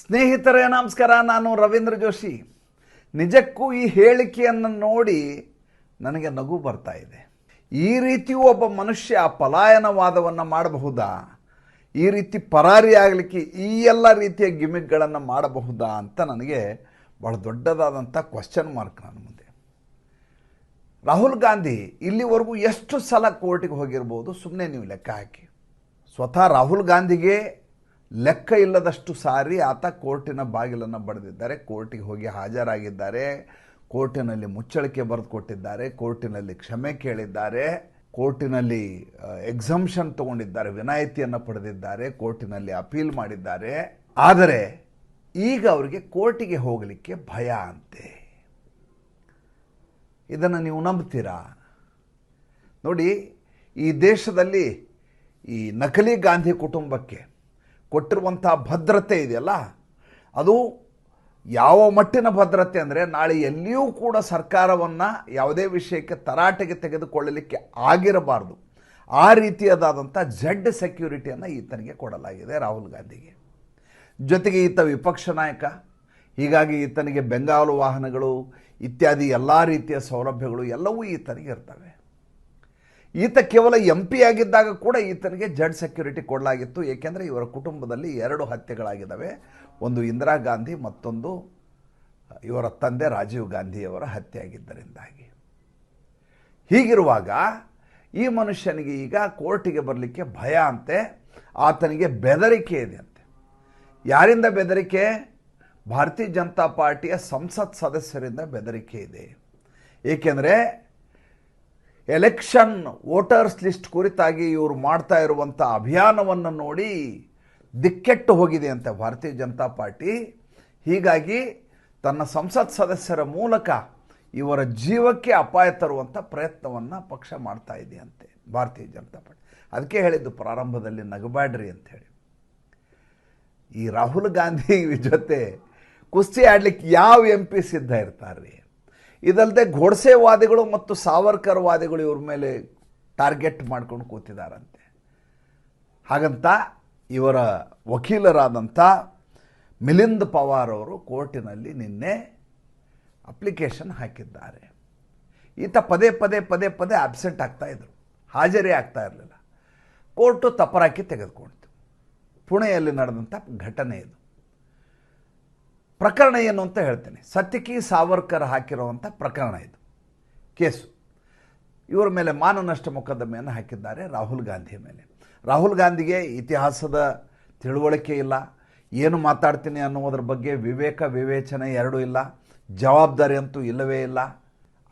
ಸ್ನೇಹಿತರೇ, ನಮಸ್ಕಾರ. ನಾನು ರವೀಂದ್ರ ಜೋಶಿ. ನಿಜಕ್ಕೂ ಈ ಹೇಳಿಕೆಯನ್ನು ನೋಡಿ ನನಗೆ ನಗು ಬರ್ತಾ ಇದೆ. ಈ ರೀತಿ ಒಬ್ಬ ಮನುಷ್ಯ ಪಲಾಯನವಾದವನ್ನು ಮಾಡಬಹುದಾ? ಈ ರೀತಿ ಪರಾರಿ ಆಗಲಿಕ್ಕೆ ಈ ಎಲ್ಲ ರೀತಿಯ ಗಿಮಿಕ್ಗಳನ್ನು ಮಾಡಬಹುದಾ ಅಂತ ನನಗೆ ಬಹಳ ದೊಡ್ಡದಾದಂಥ ಕ್ವಶನ್ ಮಾರ್ಕ್ ನನ್ನ ಮುಂದೆ. ರಾಹುಲ್ ಗಾಂಧಿ ಇಲ್ಲಿವರೆಗೂ ಎಷ್ಟು ಸಲ ಕೋರ್ಟಿಗೆ ಹೋಗಿರ್ಬೋದು? ಸುಮ್ಮನೆ ನೀವು ಲೆಕ್ಕ ಹಾಕಿ. ಸ್ವತಃ ರಾಹುಲ್ ಗಾಂಧಿಗೆ ಲೆಕ್ಕ ಇಲ್ಲದಷ್ಟು ಸಾರಿ ಆತ ಕೋರ್ಟಿನ ಬಾಗಿಲನ್ನು ಬಡಿದಿದ್ದಾರೆ. ಕೋರ್ಟಿಗೆ ಹೋಗಿ ಹಾಜರಾಗಿದ್ದಾರೆ. ಕೋರ್ಟಿನಲ್ಲಿ ಮುಚ್ಚಳಿಕೆ ಬರೆದುಕೊಟ್ಟಿದ್ದಾರೆ. ಕೋರ್ಟಿನಲ್ಲಿ ಕ್ಷಮೆ ಕೇಳಿದ್ದಾರೆ. ಕೋರ್ಟಿನಲ್ಲಿ ಎಕ್ಸಮ್ಷನ್ ತಗೊಂಡಿದ್ದಾರೆ. ವಿನಾಯಿತಿಯನ್ನು ಪಡೆದಿದ್ದಾರೆ. ಕೋರ್ಟಿನಲ್ಲಿ ಅಪೀಲ್ ಮಾಡಿದ್ದಾರೆ. ಆದರೆ ಈಗ ಅವರಿಗೆ ಕೋರ್ಟಿಗೆ ಹೋಗಲಿಕ್ಕೆ ಭಯ ಅಂತೆ. ಇದನ್ನು ನೀವು ನಂಬ್ತೀರಾ? ನೋಡಿ, ಈ ದೇಶದಲ್ಲಿ ಈ ನಕಲಿ ಗಾಂಧಿ ಕುಟುಂಬಕ್ಕೆ ಕೊಟ್ಟಿರುವಂಥ ಭದ್ರತೆ ಇದೆಯಲ್ಲ? ಅದು ಯಾವ ಮಟ್ಟಿನ ಭದ್ರತೆ ಅಂದರೆ ನಾಳೆ ಎಲ್ಲಿಯೂ ಕೂಡ ಸರ್ಕಾರವನ್ನು ಯಾವುದೇ ವಿಷಯಕ್ಕೆ ತರಾಟೆಗೆ ತೆಗೆದುಕೊಳ್ಳಲಿಕ್ಕೆ ಆಗಿರಬಾರ್ದು. ಆ ರೀತಿಯಾದಂಥ ಜಡ್ ಸೆಕ್ಯೂರಿಟಿಯನ್ನು ಈತನಿಗೆ ಕೊಡಲಾಗಿದೆ ರಾಹುಲ್ ಗಾಂಧಿಗೆ. ಜೊತೆಗೆ ಈತ ವಿಪಕ್ಷ ನಾಯಕ. ಹೀಗಾಗಿ ಈತನಿಗೆ ಬೆಂಗಾಲು ವಾಹನಗಳು ಇತ್ಯಾದಿ ಎಲ್ಲ ರೀತಿಯ ಸೌಲಭ್ಯಗಳು ಎಲ್ಲವೂ ಈತನಿಗೆ ಇರ್ತವೆ. ಈತ ಕೇವಲ ಎಂ ಪಿ ಆಗಿದ್ದಾಗ ಕೂಡ ಈತನಿಗೆ ಜಡ್ ಸೆಕ್ಯೂರಿಟಿ ಕೊಡಲಾಗಿತ್ತು. ಏಕೆಂದರೆ ಇವರ ಕುಟುಂಬದಲ್ಲಿ ಎರಡು ಹತ್ಯೆಗಳಾಗಿದ್ದಾವೆ. ಒಂದು ಇಂದಿರಾ ಗಾಂಧಿ, ಮತ್ತೊಂದು ಇವರ ತಂದೆ ರಾಜೀವ್ ಗಾಂಧಿಯವರ ಹತ್ಯೆ ಆಗಿದ್ದರಿಂದಾಗಿ ಹೀಗಿರುವಾಗ ಈ ಮನುಷ್ಯನಿಗೆ ಈಗ ಕೋರ್ಟಿಗೆ ಬರಲಿಕ್ಕೆ ಭಯ ಅಂತೆ, ಆತನಿಗೆ ಬೆದರಿಕೆ ಇದೆ ಅಂತೆ. ಯಾರಿಂದ ಬೆದರಿಕೆ? ಭಾರತೀಯ ಜನತಾ ಪಾರ್ಟಿಯ ಸಂಸತ್ ಸದಸ್ಯರಿಂದ ಬೆದರಿಕೆ ಇದೆ. ಏಕೆಂದರೆ ಎಲೆಕ್ಷನ್ ವೋಟರ್ಸ್ ಲಿಸ್ಟ್ ಕುರಿತಾಗಿ ಇವರು ಮಾಡ್ತಾ ಇರುವಂಥ ಅಭಿಯಾನವನ್ನು ನೋಡಿ ದಿಕ್ಕೆಟ್ಟು ಹೋಗಿದೆ ಅಂತ ಭಾರತೀಯ ಜನತಾ ಪಾರ್ಟಿ. ಹೀಗಾಗಿ ತನ್ನ ಸಂಸತ್ ಸದಸ್ಯರ ಮೂಲಕ ಇವರ ಜೀವಕ್ಕೆ ಅಪಾಯ ತರುವಂಥ ಪ್ರಯತ್ನವನ್ನು ಪಕ್ಷ ಮಾಡ್ತಾ ಇದೆಯಂತೆ ಭಾರತೀಯ ಜನತಾ ಪಾರ್ಟಿ. ಅದಕ್ಕೆ ಹೇಳಿದ್ದು ಪ್ರಾರಂಭದಲ್ಲಿ ನಗಬ್ಯಾಡ್ರಿ ಅಂತ ಹೇಳಿ. ಈ ರಾಹುಲ್ ಗಾಂಧಿ ಜೊತೆ ಕುಸ್ತಿ ಆಡ್ಲಿಕ್ಕೆ ಯಾವ ಎಂ ಪಿ ಸಿದ್ಧ ಇರ್ತಾರೆ? ಇದಲ್ಲದೆ ಘೋಡ್ಸೆವಾದಿಗಳು ಮತ್ತು ಸಾವರ್ಕರ್ ವಾದಿಗಳು ಇವ್ರ ಮೇಲೆ ಟಾರ್ಗೆಟ್ ಮಾಡ್ಕೊಂಡು ಕೂತಿದ್ದಾರಂತೆ ಹಾಗಂತ ಇವರ ವಕೀಲರಾದಂಥ ಮಿಲಿಂದ್ ಪವಾರ್ ಅವರು ಕೋರ್ಟಿನಲ್ಲಿ ನಿನ್ನೆ ಅಪ್ಲಿಕೇಶನ್ ಹಾಕಿದ್ದಾರೆ. ಈತ ಪದೇ ಪದೇ ಪದೇ ಪದೇ ಆಬ್ಸೆಂಟ್ ಆಗ್ತಾಯಿದ್ರು ಹಾಜರೇ ಆಗ್ತಾ ಇರಲಿಲ್ಲ. ಕೋರ್ಟು ತಪರಾಕಿ ತೆಗೆದುಕೊಳ್ತು ಪುಣೆಯಲ್ಲಿ ನಡೆದಂಥ ಘಟನೆ ಇದು. ಪ್ರಕರಣ ಏನು ಅಂತ ಹೇಳ್ತೇನೆ. ಸತ್ಯಕಿ ಸಾವರ್ಕರ್ ಹಾಕಿರುವಂಥ ಪ್ರಕರಣ ಇದು. ಕೇಸು. ಇವರ ಮೇಲೆ ಮಾನನಷ್ಟ ಮೊಕದ್ದಮೆಯನ್ನು ಹಾಕಿದ್ದಾರೆ ರಾಹುಲ್ ಗಾಂಧಿಯ ಮೇಲೆ. ರಾಹುಲ್ ಗಾಂಧಿಗೆ ಇತಿಹಾಸದ ತಿಳುವಳಿಕೆ ಇಲ್ಲ. ಏನು ಮಾತಾಡ್ತೀನಿ ಅನ್ನೋದ್ರ ಬಗ್ಗೆ ವಿವೇಕ, ವಿವೇಚನೆ ಎರಡೂ ಇಲ್ಲ. ಜವಾಬ್ದಾರಿ ಅಂತೂ ಇಲ್ಲವೇ ಇಲ್ಲ.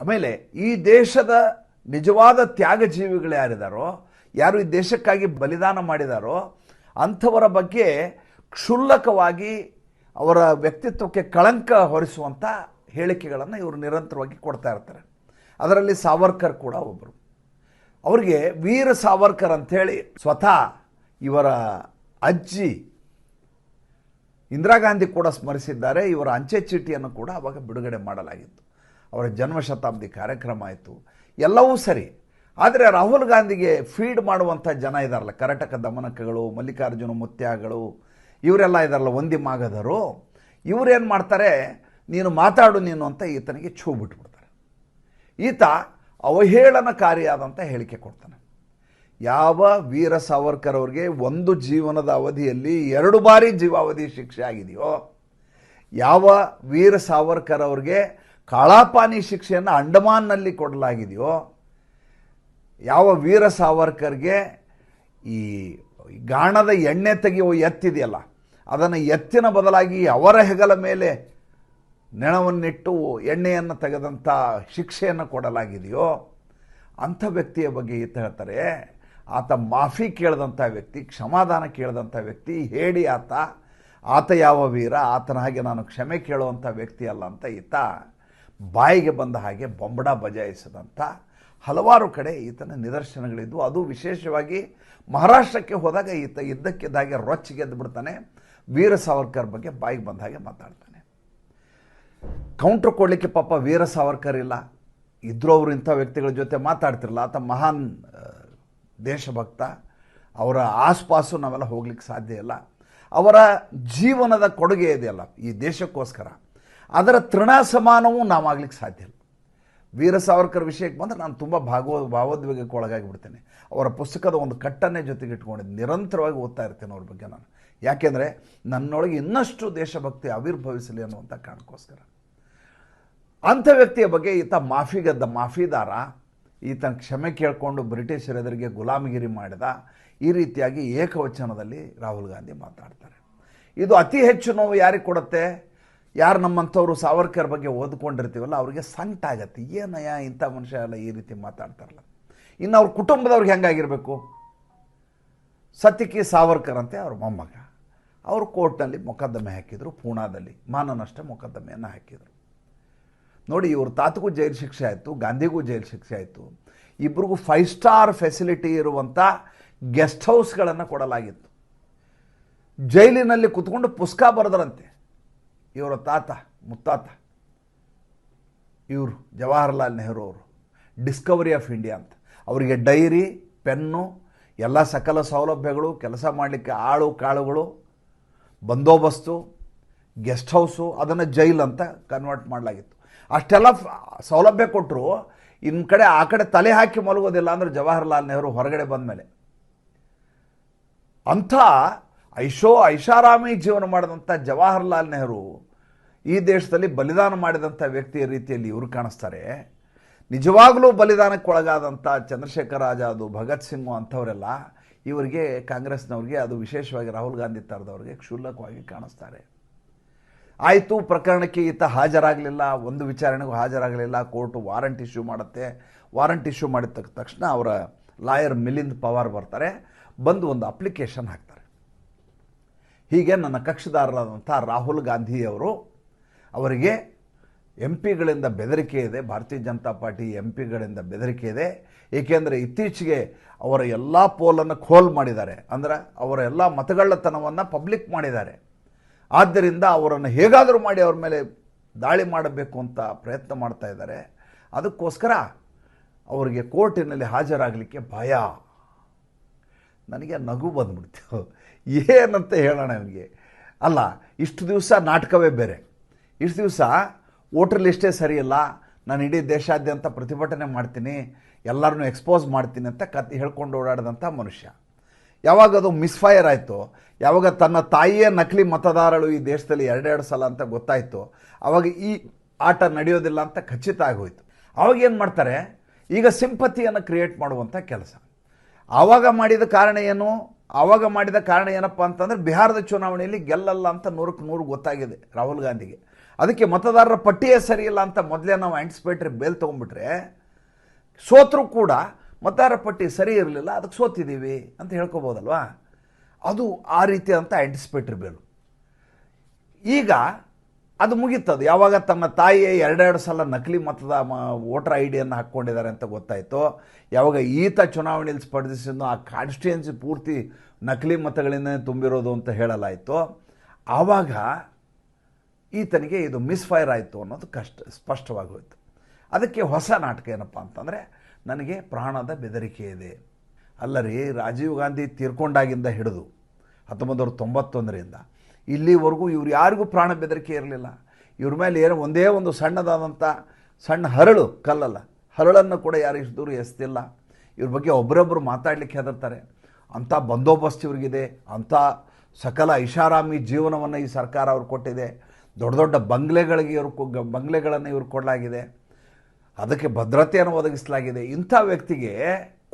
ಆಮೇಲೆ ಈ ದೇಶದ ನಿಜವಾದ ತ್ಯಾಗ ಜೀವಿಗಳು ಯಾರಿದ್ದಾರೋ ಯಾರು ಈ ದೇಶಕ್ಕಾಗಿ ಬಲಿದಾನ ಮಾಡಿದಾರೋ, ಅಂಥವರ ಬಗ್ಗೆ ಕ್ಷುಲ್ಲಕವಾಗಿ ಅವರ ವ್ಯಕ್ತಿತ್ವಕ್ಕೆ ಕಳಂಕ ಹೊರಿಸುವಂಥ ಹೇಳಿಕೆಗಳನ್ನು ಇವರು ನಿರಂತರವಾಗಿ ಕೊಡ್ತಾ ಇರ್ತಾರೆ. ಅದರಲ್ಲಿ ಸಾವರ್ಕರ್ ಕೂಡ ಒಬ್ಬರು ಅವರಿಗೆ ವೀರ ಸಾವರ್ಕರ್ ಅಂಥೇಳಿ ಸ್ವತಃ ಇವರ ಅಜ್ಜಿ ಇಂದಿರಾ ಗಾಂಧಿ ಕೂಡ ಸ್ಮರಿಸಿದ್ದಾರೆ. ಇವರ ಅಂಚೆ ಚೀಟಿಯನ್ನು ಕೂಡ ಅವಾಗ ಬಿಡುಗಡೆ ಮಾಡಲಾಗಿತ್ತು. ಅವರ ಜನ್ಮ ಶತಾಬ್ದಿ ಕಾರ್ಯಕ್ರಮ ಆಯಿತು. ಎಲ್ಲವೂ ಸರಿ. ಆದರೆ ರಾಹುಲ್ ಗಾಂಧಿಗೆ ಫೀಡ್ ಮಾಡುವಂಥ ಜನ ಇದ್ದಾರಲ್ಲ ಕರ್ನಾಟಕ ದಮನಕಗಳು, ಮಲ್ಲಿಕಾರ್ಜುನ ಮುತ್ಯಾಗಳು ಇವರೆಲ್ಲ ಇದಾರಲ್ಲ, ಒಂದಿ ಮಾಗದರು. ಇವರೇನು ಮಾಡ್ತಾರೆ, ನೀನು ಮಾತಾಡು ನೀನು ಅಂತ ಈತನಿಗೆ ಛೂ ಬಿಟ್ಬಿಡ್ತಾರೆ. ಈತ ಅವಹೇಳನಕಾರಿಯಾದಂಥ ಹೇಳಿಕೆ ಕೊಡ್ತಾನೆ. ಯಾವ ವೀರ ಸಾವರ್ಕರ್ ಅವ್ರಿಗೆ ಒಂದು ಜೀವನದ ಅವಧಿಯಲ್ಲಿ ಎರಡು ಬಾರಿ ಜೀವಾವಧಿ ಶಿಕ್ಷೆ ಆಗಿದೆಯೋ, ಯಾವ ವೀರ ಸಾವರ್ಕರ್ ಅವ್ರಿಗೆ ಕಾಳಾಪಾನಿ ಶಿಕ್ಷೆಯನ್ನು ಅಂಡಮಾನ್ನಲ್ಲಿ ಕೊಡಲಾಗಿದೆಯೋ, ಯಾವ ವೀರ ಸಾವರ್ಕರ್ಗೆ ಈ ಗಾಣದ ಎಣ್ಣೆ ತೆಗೆಯುವ ಎತ್ತಿದೆಯಲ್ಲ ಅದನ್ನು ಎತ್ತಿನ ಬದಲಾಗಿ ಅವರ ಹೆಗಲ ಮೇಲೆ ನೆಣವನ್ನಿಟ್ಟು ಎಣ್ಣೆಯನ್ನು ತೆಗೆದಂಥ ಶಿಕ್ಷೆಯನ್ನು ಕೊಡಲಾಗಿದೆಯೋ ಅಂಥ ವ್ಯಕ್ತಿಯ ಬಗ್ಗೆ ಈತ ಹೇಳ್ತಾರೆ. ಆತ ಮಾಫಿ ಕೇಳಿದಂಥ ವ್ಯಕ್ತಿ, ಕ್ಷಮಾದಾನ ಕೇಳಿದಂಥ ವ್ಯಕ್ತಿ, ಹೇಳಿ ಆತ ಆತ ಯಾವ ವೀರ? ಆತನ ಹಾಗೆ ನಾನು ಕ್ಷಮೆ ಕೇಳುವಂಥ ವ್ಯಕ್ತಿ ಅಲ್ಲ ಅಂತ ಈತ ಬಾಯಿಗೆ ಬಂದ ಹಾಗೆ ಬೊಂಬಡ ಬಜಾಯಿಸಿದಂಥ ಹಲವಾರು ಕಡೆ ಈತನ ನಿದರ್ಶನಗಳಿದ್ವು. ಅದು ವಿಶೇಷವಾಗಿ ಮಹಾರಾಷ್ಟ್ರಕ್ಕೆ ಹೋದಾಗ ಈತ ಇದ್ದಕ್ಕಿದ್ದಾಗೆ ರೊಚ್ಚಿಗೆದ್ದು ಬಿಡ್ತಾನೆ. ವೀರ ಸಾವರ್ಕರ್ ಬಗ್ಗೆ ಬಾಯಿಗೆ ಬಂದ ಹಾಗೆ ಮಾತಾಡ್ತಾನೆ. ಕೌಂಟ್ರ್ ಕೊಡಲಿಕ್ಕೆ ಪಾಪ ವೀರ ಸಾವರ್ಕರ್ ಇಲ್ಲ. ಇದ್ರೂ ಅವರು ಇಂಥ ವ್ಯಕ್ತಿಗಳ ಜೊತೆ ಮಾತಾಡ್ತಿರಲ್ಲ ಆತ ಮಹಾನ್ ದೇಶಭಕ್ತ. ಅವರ ಆಸ್ಪಾಸು ನಾವೆಲ್ಲ ಹೋಗ್ಲಿಕ್ಕೆ ಸಾಧ್ಯ ಇಲ್ಲ. ಅವರ ಜೀವನದ ಕೊಡುಗೆ ಇದೆಯಲ್ಲ, ಈ ದೇಶಕ್ಕೋಸ್ಕರ. ಅದರ ತೃಣ ಸಮಾನವೂ ನಾವಾಗ್ಲಿಕ್ಕೆ ಸಾಧ್ಯ ಇಲ್ಲ. ವೀರ ಸಾವರ್ಕರ್ ವಿಷಯಕ್ಕೆ ಬಂದರೆ ನಾನು ತುಂಬ ಭಾಗವ ಭಾವೋದ್ವೇಗಕ್ಕೆ ಒಳಗಾಗಿ ಬಿಡ್ತೇನೆ ಅವರ ಪುಸ್ತಕದ ಒಂದು ಕಟ್ಟನ್ನೇ ಜೊತೆಗೆ ಇಟ್ಕೊಂಡಿದ್ದೆ ನಿರಂತರವಾಗಿ ಓದ್ತಾ ಇರ್ತೇನೆ ಅವ್ರ ಬಗ್ಗೆ ನಾನು. ಯಾಕೆಂದರೆ ನನ್ನೊಳಗೆ ಇನ್ನಷ್ಟು ದೇಶಭಕ್ತಿ ಆವಿರ್ಭವಿಸಲಿ ಅನ್ನುವಂಥ ಕಾರಣಕ್ಕೋಸ್ಕರ. ಅಂಥ ವ್ಯಕ್ತಿಯ ಬಗ್ಗೆ ಈತ ಮಾಫಿಗದ್ದ ಮಾಫಿದಾರ, ಈತನ ಕ್ಷಮೆ ಕೇಳಿಕೊಂಡು ಬ್ರಿಟಿಷರ ಎದುರಿಗೆ ಗುಲಾಮಗಿರಿ ಮಾಡಿದ, ಈ ರೀತಿಯಾಗಿ ಏಕವಚನದಲ್ಲಿ ರಾಹುಲ್ ಗಾಂಧಿ ಮಾತಾಡ್ತಾರೆ. ಇದು ಅತಿ ಹೆಚ್ಚು ನೋವು ಯಾರಿಗೆ ಕೊಡುತ್ತೆ? ಯಾರು ನಮ್ಮಂಥವ್ರು ಸಾವರ್ಕರ್ ಬಗ್ಗೆ ಓದ್ಕೊಂಡಿರ್ತೀವಲ್ಲ, ಅವ್ರಿಗೆ ಸಂಕಟ ಆಗತ್ತೆ. ಏನಯ್ಯ ಇಂಥ ಮನುಷ್ಯ ಎಲ್ಲ ಈ ರೀತಿ ಮಾತಾಡ್ತಾರಲ್ಲ. ಇನ್ನು ಅವ್ರ ಕುಟುಂಬದವ್ರಿಗೆ ಹೆಂಗಾಗಿರಬೇಕು? ಸತ್ಯಕ್ಕೆ ಸಾವರ್ಕರ್ ಅಂತೆ ಅವ್ರ ಮೊಮ್ಮಗ. ಅವರು ಕೋರ್ಟ್ನಲ್ಲಿ ಮೊಕದ್ದಮೆ ಹಾಕಿದರು ಪೂನಾದಲ್ಲಿ ಮಾನನಷ್ಟ ಮೊಕದ್ದಮೆಯನ್ನು ಹಾಕಿದರು. ನೋಡಿ, ಇವ್ರ ತಾತಗೂ ಜೈಲು ಶಿಕ್ಷೆ ಆಯಿತು, ಗಾಂಧಿಗೂ ಜೈಲು ಶಿಕ್ಷೆ ಆಯಿತು. ಇಬ್ರಿಗೂ ಫೈವ್ ಸ್ಟಾರ್ ಫೆಸಿಲಿಟಿ ಇರುವಂಥ ಗೆಸ್ಟ್ ಹೌಸ್ಗಳನ್ನು ಕೊಡಲಾಗಿತ್ತು. ಜೈಲಿನಲ್ಲಿ ಕುತ್ಕೊಂಡು ಪುಸ್ತಕ ಬರೆದ್ರಂತೆ. ಇವರ ತಾತ, ಮುತ್ತಾತ. ಇವರು ಜವಾಹರ್ಲಾಲ್ ನೆಹರು ಅವರು. ಡಿಸ್ಕವರಿ ಆಫ್ ಇಂಡಿಯಾ ಅಂತ. ಅವರಿಗೆ ಡೈರಿ, ಪೆನ್ನು, ಎಲ್ಲ ಸಕಲ ಸೌಲಭ್ಯಗಳು, ಕೆಲಸ ಮಾಡಲಿಕ್ಕೆ ಆಳು ಕಾಳುಗಳು ಬಂದೋಬಸ್ತು, ಗೆಸ್ಟ್ ಹೌಸು, ಅದನ್ನು ಜೈಲ್ ಅಂತ ಕನ್ವರ್ಟ್ ಮಾಡಲಾಗಿತ್ತು. ಅಷ್ಟೆಲ್ಲ ಸೌಲಭ್ಯ ಕೊಟ್ಟರು ಇನ್ನು ಕಡೆ, ಆ ಕಡೆ ತಲೆ ಹಾಕಿ ಮಲಗೋದಿಲ್ಲ ಅಂದರೆ ಜವಾಹರ್ಲಾಲ್ ನೆಹರು ಹೊರಗಡೆ ಬಂದ ಮೇಲೆ ಅಂಥ ಐಶೋ ಐಷಾರಾಮಿ ಜೀವನ ಮಾಡಿದಂಥ ಜವಾಹರ್ಲಾಲ್ ನೆಹರು ಈ ದೇಶದಲ್ಲಿ ಬಲಿದಾನ ಮಾಡಿದಂಥ ವ್ಯಕ್ತಿಯ ರೀತಿಯಲ್ಲಿ ಇವರು ಕಾಣಿಸ್ತಾರೆ. ನಿಜವಾಗಲೂ ಬಲಿದಾನಕ್ಕೆ ಒಳಗಾದಂಥ ಚಂದ್ರಶೇಖರ್ ಆಜಾದು, ಭಗತ್ ಸಿಂಗು ಅಂಥವರೆಲ್ಲ ಇವರಿಗೆ ಕಾಂಗ್ರೆಸ್ನವ್ರಿಗೆ, ಅದು ವಿಶೇಷವಾಗಿ ರಾಹುಲ್ ಗಾಂಧಿ ಥರದವ್ರಿಗೆ ಕ್ಷುಲ್ಲಕವಾಗಿ ಕಾಣಿಸ್ತಾರೆ. ಆಯಿತು, ಪ್ರಕರಣಕ್ಕೆ ಈತ ಹಾಜರಾಗಲಿಲ್ಲ, ಒಂದು ವಿಚಾರಣೆಗೂ ಹಾಜರಾಗಲಿಲ್ಲ, ಕೋರ್ಟು ವಾರಂಟ್ ಇಶ್ಯೂ ಮಾಡುತ್ತೆ. ವಾರಂಟ್ ಇಶ್ಯೂ ಮಾಡಿದ ತಕ್- ತಕ್ಷಣ ಅವರ ಲಾಯರ್ ಮಿಲಿಂದ್ ಪವಾರ್ ಬರ್ತಾರೆ, ಬಂದು ಒಂದು ಅಪ್ಲಿಕೇಶನ್ ಹಾಕ್ತಾರೆ. ಹೀಗೆ ನನ್ನ ಕಕ್ಷಿದಾರರಾದಂಥ ರಾಹುಲ್ ಗಾಂಧಿಯವರು ಅವರಿಗೆ ಎಂ ಪಿಗಳಿಂದ ಬೆದರಿಕೆ ಇದೆ, ಭಾರತೀಯ ಜನತಾ ಪಾರ್ಟಿ ಎಂ ಪಿಗಳಿಂದ ಬೆದರಿಕೆ ಇದೆ. ಏಕೆಂದರೆ ಇತ್ತೀಚೆಗೆ ಅವರ ಎಲ್ಲ ಪೋಲನ್ನು ಖೋಲ್ ಮಾಡಿದ್ದಾರೆ. ಅಂದರೆ ಅವರ ಎಲ್ಲ ಮತಗಳ್ಳತನವನ್ನು ಪಬ್ಲಿಕ್ ಮಾಡಿದ್ದಾರೆ. ಆದ್ದರಿಂದ ಅವರನ್ನು ಹೇಗಾದರೂ ಮಾಡಿ ಅವ್ರ ಮೇಲೆ ದಾಳಿ ಮಾಡಬೇಕು ಅಂತ ಪ್ರಯತ್ನ ಮಾಡ್ತಾ ಇದ್ದಾರೆ. ಅದಕ್ಕೋಸ್ಕರ ಅವರಿಗೆ ಕೋರ್ಟಿನಲ್ಲಿ ಹಾಜರಾಗಲಿಕ್ಕೆ ಭಯ. ನನಗೆ ನಗು ಬಂದ್ಬಿಡ್ತು. ಏನಂತ ಹೇಳೋಣ ಅವನಿಗೆ ಅಲ್ಲ, ಇಷ್ಟು ದಿವಸ ನಾಟಕವೇ ಬೇರೆ. ಇಷ್ಟು ದಿವಸ ವೋಟರ್ ಲಿಸ್ಟೇ ಸರಿಯಿಲ್ಲ ನಾನು ಇಡೀ ದೇಶಾದ್ಯಂತ ಪ್ರತಿಭಟನೆ ಮಾಡ್ತೀನಿ. ಎಲ್ಲರನ್ನೂ ಎಕ್ಸ್ಪೋಸ್ ಮಾಡ್ತೀನಿ ಅಂತ ಕತ್, ಹೇಳ್ಕೊಂಡು ಓಡಾಡಿದಂಥ ಮನುಷ್ಯ. ಯಾವಾಗ ಅದು ಮಿಸ್ಫೈರ್ ಆಯಿತು, ಯಾವಾಗ ತನ್ನ ತಾಯಿಯೇ ನಕಲಿ ಮತದಾರಳು ಈ ದೇಶದಲ್ಲಿ ಎರಡೆರಡು ಸಲ ಅಂತ ಗೊತ್ತಾಯಿತು ಆವಾಗ ಈ ಆಟ ನಡೆಯೋದಿಲ್ಲ ಅಂತ ಖಚಿತ ಆಗೋಯ್ತು. ಅವಾಗ ಏನು ಮಾಡ್ತಾರೆ? ಈಗ ಸಿಂಪತಿಯನ್ನು ಕ್ರಿಯೇಟ್ ಮಾಡುವಂಥ ಕೆಲಸ. ಆವಾಗ ಮಾಡಿದ ಕಾರಣ ಏನು? ಆವಾಗ ಮಾಡಿದ ಕಾರಣ ಏನಪ್ಪ ಅಂತಂದರೆ ಬಿಹಾರದ ಚುನಾವಣೆಯಲ್ಲಿ ಗೆಲ್ಲಲ್ಲ ಅಂತ ನೂರಕ್ಕೆ ನೂರು ಗೊತ್ತಾಗಿದೆ ರಾಹುಲ್ ಗಾಂಧಿಗೆ. ಅದಕ್ಕೆ ಮತದಾರರ ಪಟ್ಟಿಯೇ ಸರಿಯಿಲ್ಲ ಅಂತ ಮೊದಲೇ ನಾವು ಆಂಟಿಸ್ಪೇಟ್ರಿ ಬೇಲ್ ತೊಗೊಂಡ್ಬಿಟ್ರೆ ಸೋತರೂ ಕೂಡ ಮತದಾರರ ಪಟ್ಟಿ ಸರಿ ಇರಲಿಲ್ಲ, ಅದಕ್ಕೆ ಸೋತಿದ್ದೀವಿ ಅಂತ ಹೇಳ್ಕೊಬೋದಲ್ವಾ? ಅದು ಆ ರೀತಿಯಾದಂಥ ಆ್ಯಂಟಿಸಿಪೇಟ್ರಿ ಬೇಲು. ಈಗ ಅದು ಮುಗೀತದು ಯಾವಾಗ ತನ್ನ ತಾಯಿಯೇ ಎರಡೆರಡು ಸಲ ನಕಲಿ ಮತದ ವೋಟರ್ ಐ ಡಿಯನ್ನು ಹಾಕ್ಕೊಂಡಿದ್ದಾರೆ ಅಂತ ಗೊತ್ತಾಯಿತು. ಯಾವಾಗ ಈತ ಚುನಾವಣೆಯಲ್ಲಿ ಸ್ಪರ್ಧಿಸಿದ್ದು ಆ ಕಾನ್ಸ್ಟಿಟ್ಯೂನ್ಸಿ ಪೂರ್ತಿ ನಕಲಿ ಮತಗಳಿಂದ ತುಂಬಿರೋದು ಅಂತ ಹೇಳಲಾಯಿತು. ಆವಾಗ ಈತನಿಗೆ ಇದು ಮಿಸ್ಫೈರ್ ಆಯಿತು ಅನ್ನೋದು ಕಷ್ಟ ಸ್ಪಷ್ಟವಾಗಿ ಹೋಯಿತು ಅದಕ್ಕೆ ಹೊಸ ನಾಟಕ ಏನಪ್ಪ ಅಂತಂದರೆ, ನನಗೆ ಪ್ರಾಣದ ಬೆದರಿಕೆ ಇದೆ. ಅಲ್ಲರಿ, ರಾಜೀವ್ ಗಾಂಧಿ ತೀರ್ಕೊಂಡಾಗಿಂದ ಹಿಡಿದು ಹತ್ತೊಂಬತ್ತು ನೂರ ತೊಂಬತ್ತೊಂದರಿಂದ ಇಲ್ಲಿವರೆಗೂ ಇವ್ರು ಯಾರಿಗೂ ಪ್ರಾಣ ಬೆದರಿಕೆ ಇರಲಿಲ್ಲ. ಇವ್ರ ಮೇಲೆ ಏನೋ ಒಂದೇ ಒಂದು ಸಣ್ಣದಾದಂಥ ಸಣ್ಣ ಹರಳು, ಕಲ್ಲಲ್ಲ, ಹರಳನ್ನು ಕೂಡ ಯಾರು ಇಷ್ಟು ದೂರ ಎಸ್ತಿಲ್ಲ. ಇವ್ರ ಬಗ್ಗೆ ಒಬ್ಬರೊಬ್ಬರು ಮಾತಾಡಲಿಕ್ಕೆ ಹೆದರ್ತಾರೆ. ಅಂಥ ಬಂದೋಬಸ್ತ್ ಇವ್ರಿಗಿದೆ, ಅಂಥ ಸಕಲ ಐಷಾರಾಮಿ ಜೀವನವನ್ನು ಈ ಸರ್ಕಾರ ಅವ್ರು ಕೊಟ್ಟಿದೆ. ದೊಡ್ಡ ದೊಡ್ಡ ಬಂಗ್ಲೆಗಳಿಗೆ ಇವರು ಬಂಗ್ಲೆಗಳನ್ನು ಇವ್ರು ಕೊಡಲಾಗಿದೆ. ಅದಕ್ಕೆ ಭದ್ರತೆಯನ್ನು ಒದಗಿಸಲಾಗಿದೆ. ಇಂಥ ವ್ಯಕ್ತಿಗೆ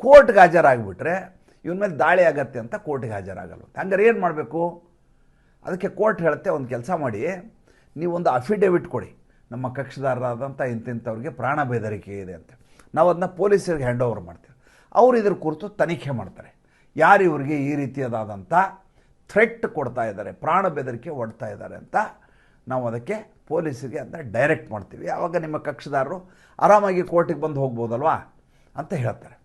ಕೋರ್ಟ್ಗೆ ಹಾಜರಾಗಿಬಿಟ್ರೆ ಇವನ ಮೇಲೆ ದಾಳಿ ಆಗತ್ತೆ ಅಂತ ಕೋರ್ಟ್ಗೆ ಹಾಜರಾಗಲ್ಲ ಹಂಗಾರೆ ಏನು ಮಾಡಬೇಕು? ಅದಕ್ಕೆ ಕೋರ್ಟ್ ಹೇಳುತ್ತೆ, ಒಂದು ಕೆಲಸ ಮಾಡಿ, ನೀವೊಂದು ಅಫಿಡೇವಿಟ್ ಕೊಡಿ. ನಮ್ಮ ಕಕ್ಷದಾರರಾದಂಥ ಇಂತಿಂಥವ್ರಿಗೆ ಪ್ರಾಣ ಬೆದರಿಕೆ ಇದೆ ಅಂತ. ನಾವು ಅದನ್ನ ಪೊಲೀಸರಿಗೆ ಹ್ಯಾಂಡ್ ಓವರ್ ಮಾಡ್ತೀವಿ. ಅವರು ಇದ್ರ ಕುರಿತು ತನಿಖೆ ಮಾಡ್ತಾರೆ. ಯಾರು ಇವರಿಗೆ ಈ ರೀತಿಯಾದಂಥ ಥ್ರೆಟ್ ಕೊಡ್ತಾ ಇದ್ದಾರೆ, ಪ್ರಾಣ ಬೆದರಿಕೆ ಒಡ್ತಾ ಇದ್ದಾರೆ ಅಂತ ನಾವು ಅದಕ್ಕೆ ಪೊಲೀಸರಿಗೆ ಅಂತ ಡೈರೆಕ್ಟ್ ಮಾಡ್ತೀವಿ. ಯಾವಾಗ ನಿಮ್ಮ ಕಕ್ಷದಾರರು ಆರಾಮಾಗಿ ಕೋರ್ಟಿಗೆ ಬಂದು ಹೋಗ್ಬೋದಲ್ವಾ ಅಂತ ಹೇಳ್ತಾರೆ.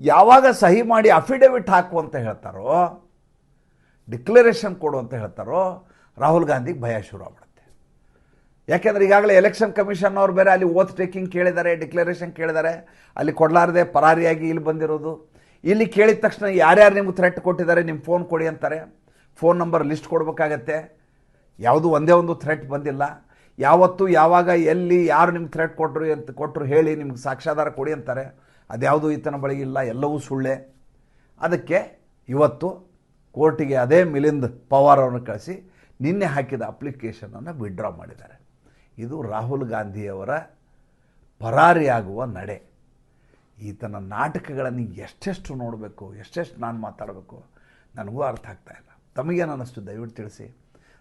ಯಾವಾಗ ಸಹಿ ಮಾಡಿ ಅಫಿಡೇವಿಟ್ ಹಾಕು ಅಂತ ಹೇಳ್ತಾರೋ ಡಿಕ್ಲರೇಷನ್ ಕೊಡು ಅಂತ ಹೇಳ್ತಾರೋ, ರಾಹುಲ್ ಗಾಂಧಿಗೆ ಭಯ ಶುರು ಆಗ್ಬಿಡುತ್ತೆ. ಯಾಕೆಂದರೆ ಈಗಾಗಲೇ ಎಲೆಕ್ಷನ್ ಕಮಿಷನ್ ಅವ್ರು ಬೇರೆ ಅಲ್ಲಿ ಓತ್ ಟೇಕಿಂಗ್ ಕೇಳಿದ್ದಾರೆ ಡಿಕ್ಲರೇಷನ್ ಕೇಳಿದ್ದಾರೆ. ಅಲ್ಲಿ ಕೊಡಲಾರದೆ ಪರಾರಿಯಾಗಿ ಇಲ್ಲಿ ಬಂದಿರೋದು. ಇಲ್ಲಿ ಕೇಳಿದ ತಕ್ಷಣ ಯಾರ್ಯಾರು ನಿಮ್ಗೆ ಥ್ರೆಟ್ ಕೊಟ್ಟಿದ್ದಾರೆ ನಿಮ್ಮ ಫೋನ್ ಕೊಡಿ ಅಂತಾರೆ. ಫೋನ್ ನಂಬರ್ ಲಿಸ್ಟ್ ಕೊಡಬೇಕಾಗತ್ತೆ. ಯಾವುದೂ ಒಂದೇ ಒಂದು ಥ್ರೆಟ್ ಬಂದಿಲ್ಲ. ಯಾವತ್ತು, ಯಾವಾಗ, ಎಲ್ಲಿ, ಯಾರು ನಿಮ್ಗೆ ಥ್ರೆಟ್ ಕೊಟ್ಟರು ಅಂತ ಕೊಟ್ಟರು ಹೇಳಿ ನಿಮ್ಗೆ ಸಾಕ್ಷ್ಯಾಧಾರ ಕೊಡಿ ಅಂತಾರೆ. ಅದ್ಯಾವುದು ಈತನ ಬಳಿ ಇಲ್ಲ, ಎಲ್ಲವೂ ಸುಳ್ಳೆ. ಅದಕ್ಕೆ ಇವತ್ತು ಕೋರ್ಟಿಗೆ ಅದೇ ಮಿಲಿಂದ್ ಪವಾರ್ ಅವರನ್ನು ಕಳಿಸಿ ನಿನ್ನೆ ಹಾಕಿದ ಅಪ್ಲಿಕೇಶನನ್ನು ವಿಡ್ರಾ ಮಾಡಿದ್ದಾರೆ. ಇದು ರಾಹುಲ್ ಗಾಂಧಿಯವರ ಪರಾರಿಯಾಗುವ ನಡೆ. ಈತನ ನಾಟಕಗಳನ್ನು ಎಷ್ಟೆಷ್ಟು ನೋಡಬೇಕು, ಎಷ್ಟೆಷ್ಟು ನಾನು ಮಾತಾಡಬೇಕು, ನನಗೂ ಅರ್ಥ ಆಗ್ತಾ ಇಲ್ಲ. ತಮಗೇನು ಅನ್ನಿಸ್ತು ದಯವಿಟ್ಟು ತಿಳಿಸಿ.